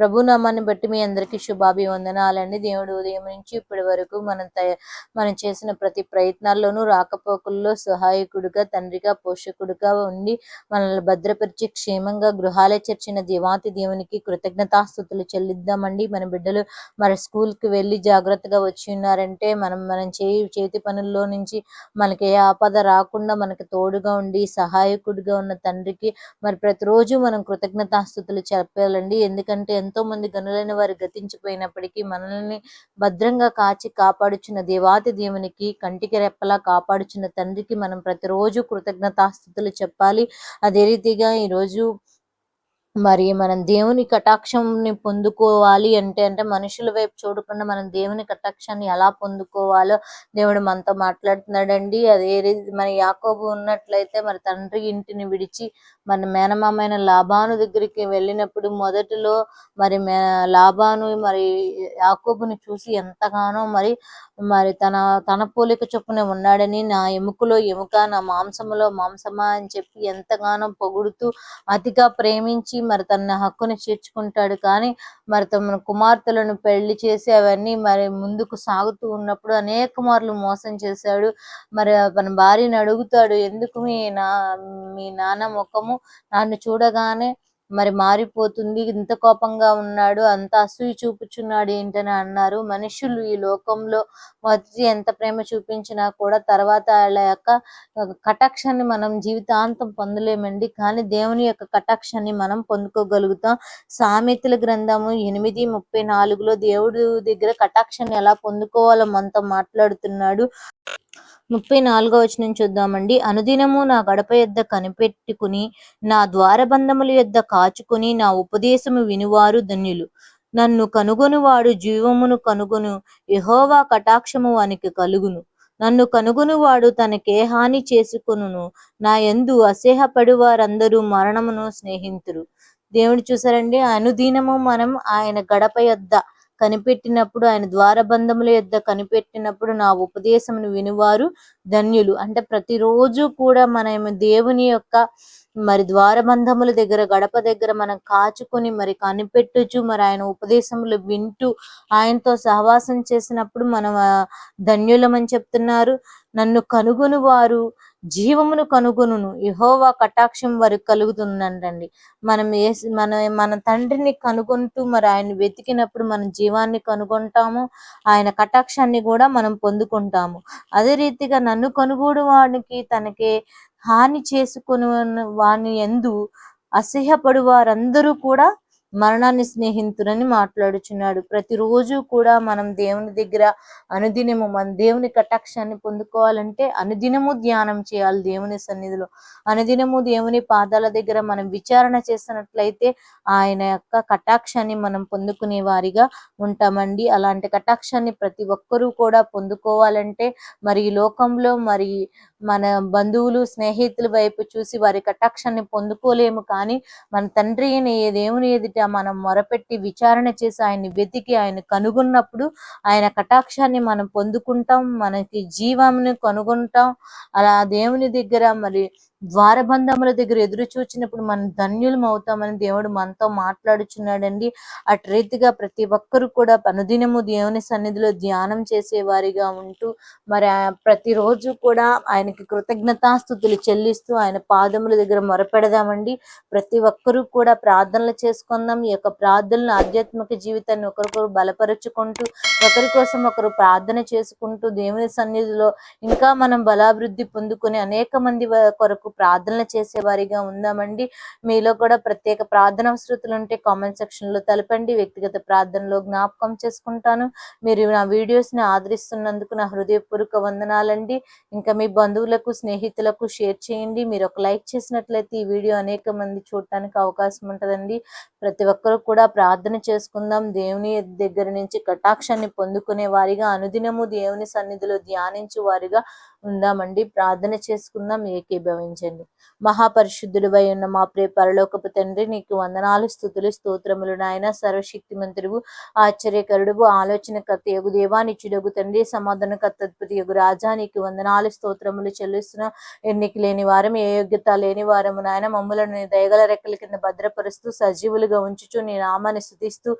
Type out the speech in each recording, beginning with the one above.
ప్రభు నామాన్ని బట్టి మీ అందరికీ శుభాభివందనాలండి. దేవుడు ఉదయం నుంచి ఇప్పటి వరకు మనం మనం చేసిన ప్రతి ప్రయత్నాల్లోనూ రాకపోకల్లో సహాయకుడిగా తండ్రిగా పోషకుడిగా ఉండి మనల్ని భద్రపరిచి క్షేమంగా గృహాలే చేర్చిన దేవాతి దేవునికి కృతజ్ఞతాస్థుతులు చెల్లిద్దామండి. మన బిడ్డలు మరి స్కూల్కి వెళ్ళి జాగ్రత్తగా వచ్చి ఉన్నారంటే మనం మనం చేయి చేతి పనుల్లో నుంచి మనకి ఏ ఆపద రాకుండా మనకి తోడుగా ఉండి సహాయకుడిగా ఉన్న తండ్రికి మరి ప్రతిరోజు మనం కృతజ్ఞతాస్థుతులు చెప్పాలండి. ఎందుకంటే ఎంతో మంది గనులైన వారు గతించిపోయినప్పటికీ మనల్ని భద్రంగా కాచి కాపాడుచున్న దేవాతి దేవునికి కంటికి రెప్పలా కాపాడుచున్న తండ్రికి మనం ప్రతిరోజు కృతజ్ఞతాస్థుతులు చెప్పాలి. అదే రీతిగా ఈరోజు మరి మనం దేవుని కటాక్షంని పొందుకోవాలి అంటే అంటే మనుషుల వైపు చూడకుండా మనం దేవుని కటాక్షాన్ని ఎలా పొందుకోవాలో దేవుడు మనతో మాట్లాడుతున్నాడండి. అదే రీతి మన యాకోబు ఉన్నట్లయితే మరి తండ్రి ఇంటిని విడిచి మన మేనమామైన లాభాను దగ్గరికి వెళ్ళినప్పుడు మొదటిలో మరి మే లాభాను మరి యాకోబుని చూసి ఎంతగానో మరి మరి తన తన పోలిక చొప్పున ఉన్నాడని నా ఎముకలో ఎముక నా మాంసములో మాంసమా అని చెప్పి ఎంతగానో పొగుడుతూ అతిగా ప్రేమించి మరి తన హక్కుని చేర్చుకుంటాడు. కానీ మరి తమ కుమార్తెలను పెళ్ళి చేసి అవన్నీ మరి ముందుకు సాగుతూ ఉన్నప్పుడు అనేక మార్లు మోసం చేశాడు. మరి తన భార్యను అడుగుతాడు ఎందుకు మీ నా మీ నాన్న ముఖము నన్ను చూడగానే మరి మారిపోతుంది ఇంత కోపంగా ఉన్నాడు అంత అసూయ చూపుచున్నాడు ఏంటని అన్నారు. మనుషులు ఈ లోకంలో మొదటి ఎంత ప్రేమ చూపించినా కూడా తర్వాత వాళ్ళ యొక్క కటాక్షాన్ని మనం జీవితాంతం పొందలేమండి. కానీ దేవుని యొక్క కటాక్షాన్ని మనం పొందుకోగలుగుతాం. సామెతల గ్రంథము ఎనిమిది ముప్పై నాలుగులో దేవుడు దగ్గర కటాక్షాన్ని ఎలా పొందుకోవాలో మనతో మాట్లాడుతున్నాడు. ముప్పై నాలుగో వచనం చూద్దామండి. అనుదినము నా గడప యొద్ద కనిపెట్టుకుని నా ద్వారబంధముల యొద్ద కాచుకుని నా ఉపదేశము వినువారు ధన్యులు. నన్ను కనుగొనువాడు జీవమును కనుగొను యహోవా కటాక్షము వానికి కలుగును. నన్ను కనుగొనువాడు తనకే హాని చేసుకును నా ఎందు అసేహపడి వారందరూ మరణమును స్నేహితురు. దేవుడు చూసారండి అనుదినము మనం ఆయన గడప యొద్ద కనిపెట్టినప్పుడు ఆయన ద్వారబంధముల యొద్ద కనిపెట్టినప్పుడు నా ఉపదేశమును వినువారు ధన్యులు. అంటే ప్రతిరోజు కూడా మనం దేవుని యొక్క మరి ద్వారబంధముల దగ్గర గడప దగ్గర మనం కాచుకొని మరి కనిపెట్టుచు మరి ఆయన ఉపదేశములు వింటూ ఆయనతో సహవాసం చేసినప్పుడు మనం ధన్యులమని చెప్తున్నారు. నన్ను కనుగొను వారు జీవమును కనుగొనును. యహోవా కటాక్షం వారికి కలుగుతుందండి మనం ఏ మన మన తండ్రిని కనుగొంటూ మరి ఆయన వెతికినప్పుడు మన జీవాన్ని కనుగొంటాము. ఆయన కటాక్షాన్ని కూడా మనం పొందుకుంటాము. అదే రీతిగా నన్ను కనుగోడు వాడికి తనకి హాని చేసుకుని వాని ఎందు అసహ్యపడు వారందరూ కూడా మరణాన్ని స్నేహితుడని మాట్లాడుచున్నాడు. ప్రతిరోజు కూడా మనం దేవుని దగ్గర అనుదినము మన దేవుని కటాక్షాన్ని పొందుకోవాలంటే అనుదినము ధ్యానం చేయాలి దేవుని సన్నిధిలో. అనుదినము దేవుని పాదాల దగ్గర మనం విచారణ చేసినట్లయితే ఆయన యొక్క కటాక్షాన్ని మనం పొందుకునే వారిగా ఉంటామండి. అలాంటి కటాక్షాన్ని ప్రతి ఒక్కరూ కూడా పొందుకోవాలంటే మరి లోకంలో మరి మన బంధువులు స్నేహితుల వైపు చూసి వారి కటాక్షాన్ని పొందుకోలేము కానీ మన తండ్రి అయిన ఏ దేవుని ఎదుట మనం మొరపెట్టి విచారణ చేసి ఆయన్ని వెతికి ఆయన కనుగొన్నప్పుడు ఆయన కటాక్షాన్ని మనం పొందుకుంటాం మనకి జీవాన్ని కనుగొంటాం. అలా దేవుని దగ్గర మరి ద్వారబంధముల దగ్గర ఎదురు చూచినప్పుడు మనం ధన్యులం అవుతామని దేవుడు మనతో మాట్లాడుచున్నాడండి. అటు రీతిగా ప్రతి ఒక్కరు కూడా అనుదినము దేవుని సన్నిధిలో ధ్యానం చేసేవారిగా ఉంటూ మరి ప్రతిరోజు కూడా ఆయనకి కృతజ్ఞతాస్థుతులు చెల్లిస్తూ ఆయన పాదముల దగ్గర మొరపెడదామండి. ప్రతి ఒక్కరూ కూడా ప్రార్థనలు చేసుకుందాం. ఈ యొక్క ప్రార్థనలు ఆధ్యాత్మిక జీవితాన్ని ఒకరికొకరు బలపరుచుకుంటూ ఒకరి కోసం ఒకరు ప్రార్థన చేసుకుంటూ దేవుని సన్నిధిలో ఇంకా మనం బలాభివృద్ధి పొందుకొని అనేక మంది కొరకు ప్రార్థనలు చేసే వారిగా ఉందామండి. మీలో కూడా ప్రత్యేక ప్రార్థన అవసరతలు ఉంటే కామెంట్ సెక్షన్లో తెలపండి. వ్యక్తిగత ప్రార్థనలో జ్ఞాపకం చేసుకుంటాను. మీరు నా వీడియోస్ని ఆదరిస్తున్నందుకు నా హృదయపూర్వక వందనాలండి. ఇంకా మీ బంధువులకు స్నేహితులకు షేర్ చేయండి. మీరు ఒక లైక్ చేసినట్లయితే ఈ వీడియో అనేక మంది చూడటానికి అవకాశం ఉంటుందండి. ప్రతి ఒక్కరు కూడా ప్రార్థన చేసుకుందాం. దేవుని దగ్గర నుంచి కటాక్షాన్ని పొందుకునే వారిగా అనుదినము దేవుని సన్నిధిలో ధ్యానించు వారిగా ఉందామండి. ప్రార్థన చేసుకుందాం. ఏకీభవించండి. దీవించండి మహాపరిశుద్ధుడివై ఉన్న మా ప్రే పరలోకపు తండ్రి నీకు వందనాలు స్థుతులు స్తోత్రములు నాయన. సర్వశక్తి మంత్రుడు ఆశ్చర్యకరుడువు ఆలోచన కర్త యగు దేవానిచ్చుడగు తండ్రి సమాధాన అద్భుత యగు రాజా. నీకు వందనాలు స్తోత్రములు చెల్లిస్తున్న ఎన్నిక లేని వారం ఏ యోగ్యత లేని వారము నాయన. మమ్మలను నీ దయగల రెక్కల కింద భద్రపరుస్తూ సజీవులుగా ఉంచుచు నీ నామాన్ని స్థుతిస్తూ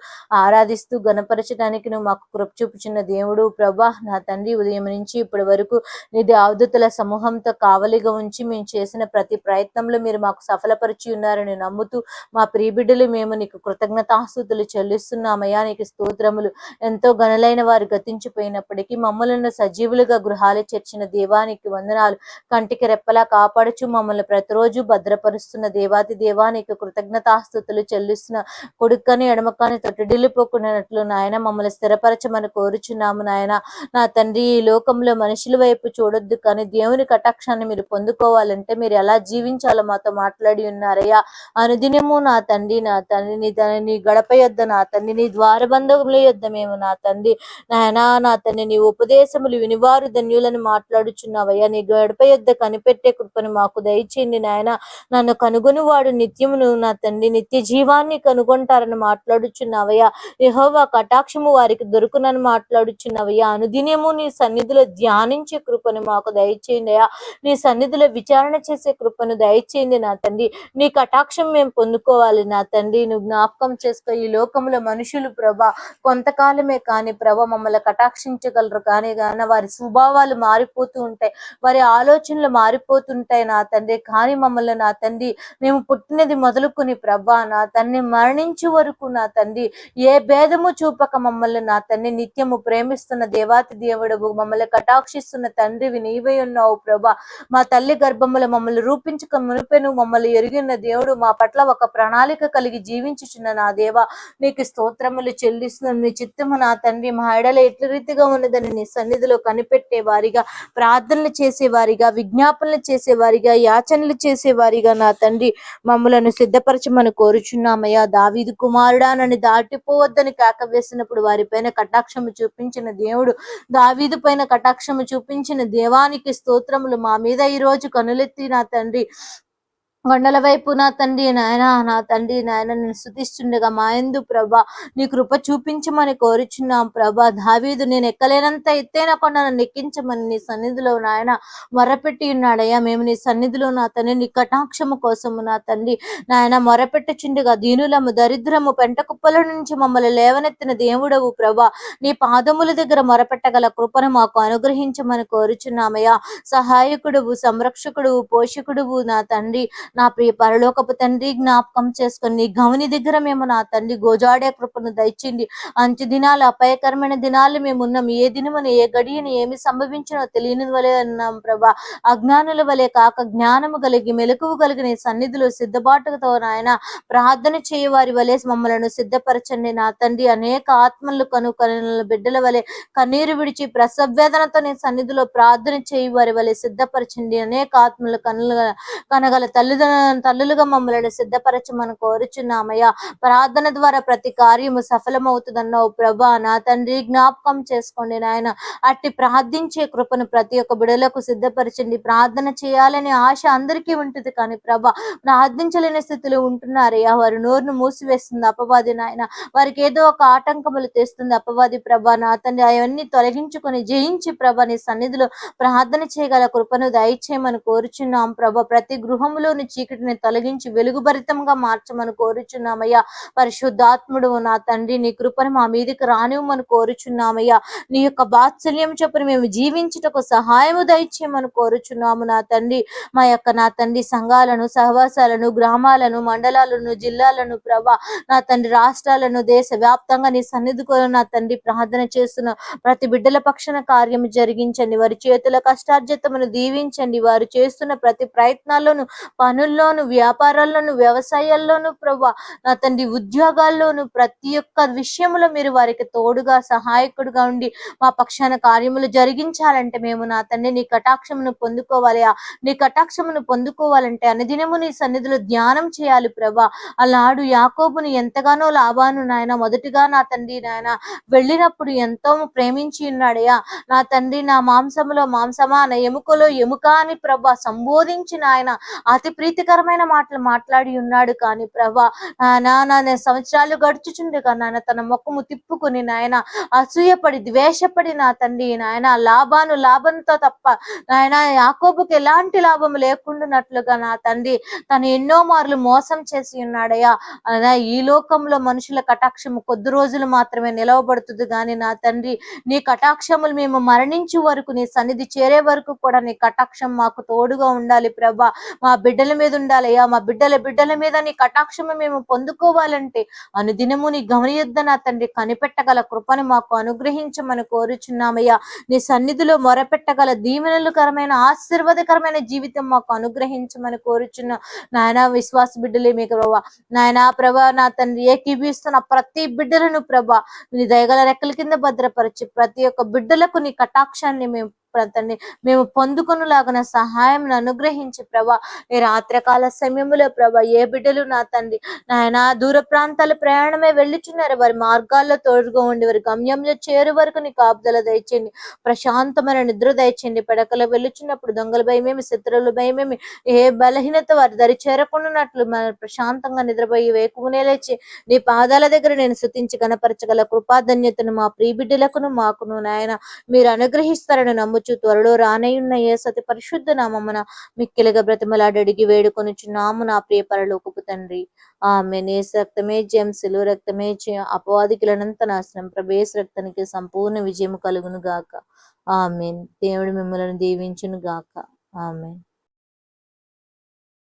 ఆరాధిస్తూ గణపరచడానికి నువ్వు మాకు కృప చూపుచున్న దేవుడు. ప్రభా నా తండ్రి ఉదయం నుంచి ఇప్పటి వరకు నీ దేవదూతల సమూహంతో కావలిగా ఉంచి మేము చేసిన ప్రతి ప్రయత్నంలో మీరు మాకు సఫలపరిచి ఉన్నారని నమ్ముతూ మా ప్రియబిడ్డలు మేము నీకు కృతజ్ఞతాస్తుతులు చెల్లిస్తున్నామయ్యా. నీకు స్తోత్రములు. ఎంతో గనులైన వారు గతించిపోయినప్పటికీ మమ్మల్ని సజీవులుగా గృహాలు చేర్చిన దేవానికి వందనాలు. కంటికి రెప్పలా కాపాడుచు మమ్మల్ని ప్రతిరోజు భద్రపరుస్తున్న దేవాతి దేవానికి కృతజ్ఞతాస్తుతులు చెల్లిస్తున్న కొడుక్కని ఎడమకాని తొట్టిడిల్లిపోకున్నట్లు నాయన మమ్మల్ని స్థిరపరచమని కోరుచున్నాము నాయన. నా తండ్రి ఈ లోకంలో మనుషుల వైపు చూడ చూడొద్దు కానీ దేవుని కటాక్షాన్ని మీరు పొందుకోవాలంటే మీరు ఎలా జీవించాలో మాతో మాట్లాడి ఉన్నారయ్యా. అనుదినము నా తండ్రి నా తండ్రి నీ తన నీ గడప యొద్ద నా తండ్రి నీ ద్వారబంధముల యొద్ద మేము నా తండ్రి. నాయనా నా తండ్రి నీ ఉపదేశములు వినివారు ధన్యులను మాట్లాడుచున్నావయ్యా. నీ గడప యొద్ద కనిపెట్టే కృపను మాకు దయచేయండి నాయన. నన్ను కనుగొని వాడు నిత్యమును నా తండ్రి నిత్య జీవాన్ని కనుగొంటారని మాట్లాడుచున్నావయ్యా. యహోవా కటాక్షము వారికి దొరుకునని మాట్లాడుచున్నావయ్యా. అనుదినము నీ సన్నిధిలో ధ్యానించే కృపను మాకు దయచేయండి అయ్యా. నీ సన్నిధిలో విచారణ చేసే కృపను దయచేయండి నా తండ్రి. నీ కటాక్షం మేము పొందుకోవాలి నా తండ్రి. నువ్వు జ్ఞాపకం చేసుకో ఈ లోకంలో మనుషులు ప్రభా కొంతకాలమే కానీ ప్రభ మమ్మల్ని కటాక్షించగలరు. కానీ కానీ వారి స్వభావాలు మారిపోతూ ఉంటాయి. వారి ఆలోచనలు మారిపోతుంటాయి నా తండ్రి. కానీ మమ్మల్ని నా తండ్రి మేము పుట్టినది మొదలుకుని ప్రభా నా తండ్రి మరణించే వరకు నా తండ్రి ఏ భేదము చూపక మమ్మల్ని నా తండ్రి నిత్యము ప్రేమిస్తున్న దేవాతి దేవుడు మమ్మల్ని కటాక్షిస్తున్న తండ్రివి నీవై ఉన్నావు ప్రభా. మా తల్లి గర్భముల మమ్మల్ని రూపించక మునిపెను మమ్మల్ని ఎరిగిన దేవుడు మా పట్ల ఒక ప్రణాళిక కలిగి జీవించుచున్న నా దేవ. నీకు స్తోత్రములు చెల్లిస్తున్న. నీ చిత్తము నా తండ్రి మా ఎడల ఎట్ల రీతిగా ఉన్నదని నీ సన్నిధిలో కనిపెట్టే వారిగా ప్రార్థనలు చేసేవారిగా విజ్ఞాపనలు చేసేవారిగా యాచనలు చేసేవారిగా నా తండ్రి. మమ్మలను సిద్ధపరచమని కోరుచున్నామయ్యా. దావీదు కుమారుడా నన్ను దాటిపోవద్దని కేక వేసినప్పుడు వారిపైన కటాక్షము చూపించిన దేవుడు దావీదు పైన కటాక్షము చూపించిన దేవానికి స్తోత్రములు మా మీద ఈ రోజు కనులెత్తి నా తండ్రి. కొండల వైపు నా తండ్రి నాయన నా తండ్రి నాయన నేను స్థుతిస్తుండగా మా ఎందు ప్రభా నీ కృప చూపించమని కోరుచున్నాం ప్రభా. దావీదు నేను ఎక్కలేనంత ఎత్తైన కొండ నన్ను నీ సన్నిధిలో నాయన మొరపెట్టి ఉన్నాడయ్యా. మేము నీ సన్నిధిలో నా తండ్రి నీ కటాక్షము కోసము నా తండ్రి నాయన మొరపెట్టుచుండగా దీనులము దరిద్రము పెంట కుప్పల నుంచి మమ్మల్ని లేవనెత్తిన దేవుడవు ప్రభా. నీ పాదముల దగ్గర మొరపెట్టగల కృపను మాకు అనుగ్రహించమని కోరుచున్నామయ్యా. సహాయకుడువు సంరక్షకుడువు పోషకుడువు నా తండ్రి నా ప్రియ పరలోకపు తండ్రి జ్ఞాపకం చేసుకుని గవని దగ్గర మేము నా తండ్రి గోజాడే కృపను దయచిండి. అంచు దినాలు అపాయకరమైన దినాలు మేము ఉన్నాం. ఏ దినమున ఏ గడియని ఏమి సంభవించినో తెలియని వలె ఉన్నాం ప్రభా. అజ్ఞానుల వలె కాక జ్ఞానము కలిగి మెలకువ కలిగిన సన్నిధిలో సిద్ధపాటుతో నాయన ప్రార్థన చేయవారి వలె మమ్మలను సిద్ధపరచండి. నా తండ్రి అనేక ఆత్మలు కను కనుల బిడ్డల వలె కన్నీరు విడిచి ప్రసవేదనతో నీ సన్నిధిలో ప్రార్థన చేయవారి వలె సిద్ధపరచండి. అనేక ఆత్మలు కనుల కనగల తల్లి తల్లులుగా మమ్మల్ని సిద్ధపరచమని కోరుచున్నామయ్యా. ప్రార్థన ద్వారా ప్రతి కార్యము సఫలమవుతుందన్నావు ప్రభా. నా తండ్రి జ్ఞాపకం చేసుకోండి నాయన. అట్టి ప్రార్థించే కృపను ప్రతి ఒక్క బిడలకు సిద్ధపరచండి. ప్రార్థన చేయాలనే ఆశ అందరికీ ఉంటుంది కానీ ప్రభా ప్రార్థించలేని స్థితిలో ఉంటున్నారయ్యా. వారి నోరును మూసివేస్తుంది అపవాది నాయన. వారికి ఏదో ఒక ఆటంకములు తెస్తుంది అపవాది ప్రభా. నా తండ్రి అవన్నీ తొలగించుకొని జయించి ప్రభా నీ సన్నిధిలో ప్రార్థన చేయగల కృపను దయచేయమని కోరుచున్నాం ప్రభా. ప్రతి గృహంలోని చీకటిని తొలగించి వెలుగుభరితంగా మార్చమని కోరుచున్నామయ్యా. పరిశుద్ధాత్ముడు నా తండ్రి నీ కృపను మా మీదకి రానివ్వమని కోరుచున్నామయ్యా. నీ యొక్క బాత్సల్యం చొప్పున మేము జీవించుటకు సహాయము దయచేయమని కోరుచున్నాము నా తండ్రి. మా యొక్క నా తండ్రి సంఘాలను సహవాసాలను గ్రామాలను మండలాలను జిల్లాలను ప్రభా నా తండ్రి రాష్ట్రాలను దేశ వ్యాప్తంగా నీ సన్నిధిలో నా తండ్రి ప్రార్థన చేస్తున్న ప్రతి బిడ్డల పక్షన కార్యము జరిగించండి. వారి చేతుల కష్టార్జితమును దీవించండి. వారు చేస్తున్న ప్రతి ప్రయత్నాల్లోనూ పను పనుల్లోను వ్యాపారాల్లోను వ్యవసాయాల్లోను ప్రభా నా తండ్రి ఉద్యోగాల్లోను ప్రతి ఒక్క విషయంలో మీరు వారికి తోడుగా సహాయకుడుగా ఉండి మా పక్షాన కార్యములు జరిగించాలంటే మేము నా తండ్రి నీ కటాక్షమును పొందుకోవాలి. నీ కటాక్షమును పొందుకోవాలంటే అనుదినము నీ సన్నిధిలో ధ్యానం చేయాలి ప్రభా. అలాడు యాకోబుని ఎంతగానో లాభాను నాయన మొదటిగా నా తండ్రి నాయన వెళ్ళినప్పుడు ఎంతో ప్రేమించి ఉన్నాడయ్యా నా తండ్రి నా మాంసములో మాంసమా నా ఎముకలో ఎముక అని ప్రభా సంబోధించిన ఆయన అతి ప్రీతికరమైన మాటలు మాట్లాడి ఉన్నాడు కానీ ప్రభా నా సంవత్సరాలు గడుచుచుండగా నాయన తన ముఖము తిప్పుకుని నాయన అసూయపడి ద్వేషపడి నా తండ్రి నాయన లాభాను లాభంతో తప్ప నాయన యాకోబుకి ఎలాంటి లాభం లేకుండానట్లుగా నా తండ్రి తను ఎన్నో మార్లు మోసం చేసి ఉన్నాడయ్యా. ఈ లోకంలో మనుషుల కటాక్షము కొద్ది రోజులు మాత్రమే నిలవబడుతుంది కానీ నా తండ్రి నీ కటాక్షములు మేము మరణించే వరకు నీ సన్నిధి చేరే వరకు కూడా నీ కటాక్షం మాకు తోడుగా ఉండాలి ప్రభా. మా బిడ్డల మీద ఉండాలయ్యా మా బిడ్డల బిడ్డల మీద నీ కటాక్షము మేము పొందుకోవాలంటే అనుదినము నీ గమనియుద్ధ నా తండ్రి కనిపెట్టగల కృపని మాకు అనుగ్రహించమని కోరుచున్నామయ్యా. నీ సన్నిధిలో మొరపెట్టగల దీవెనలుకరమైన ఆశీర్వాదకరమైన జీవితం మాకు అనుగ్రహించమని కోరుచున్న నాయన విశ్వాస బిడ్డలే మీకు ప్రభా. నాయన ప్రభా నా తండ్రి ఏకీభిస్తున్న ప్రతి బిడ్డలను ప్రభా నీ దయగల రెక్కల కింద భద్రపరిచి ప్రతి ఒక్క బిడ్డలకు నీ కటాక్షాన్ని మేము తండ్రి మేము పొందుకునేలాగిన సహాయం అనుగ్రహించి ప్రభా ఈ రాత్రికాల సమయంలో ప్రభా ఏ బిడ్డలు నా తండ్రి నాయన దూర ప్రాంతాల ప్రయాణమే వెళ్ళుచున్నారు. వారి మార్గాల్లో తోడుగా ఉండి వారి గమ్యంలో చేరు వరకు నీ కాపుదల దయచేయండి. ప్రశాంతమైన నిద్ర దయచేయండి. పెడకలు వెళ్ళుచున్నప్పుడు దొంగల భయమేమి శత్రువుల భయమేమి ఏ బలహీనత వారి దరి చేరకుండానట్లు మన ప్రశాంతంగా నిద్రపోయి వేకునే లేచి నీ పాదాల దగ్గర నేను శుతించి కనపరచగల కృపాధన్యతను మా ప్రీ బిడ్డలకును మాకును నాయన మీరు అనుగ్రహిస్తారని నమ్ము నమ్ముచు త్వరలో రానయ్యున్న ఏ సతి పరిశుద్ధ నామమున మిక్కిలిగా బ్రతిమలాడడిగి వేడుకొనుచున్నాము నా ప్రియ పరలోకపు తండ్రి. ఆమె నేస రక్తమే జయం సిలువ రక్తమే అపవాదికులనంత నాశనం ప్రభేశ రక్తానికి సంపూర్ణ విజయం కలుగును గాక ఆమె దేవుడు మిమ్మల్ని దీవించును గాక ఆమె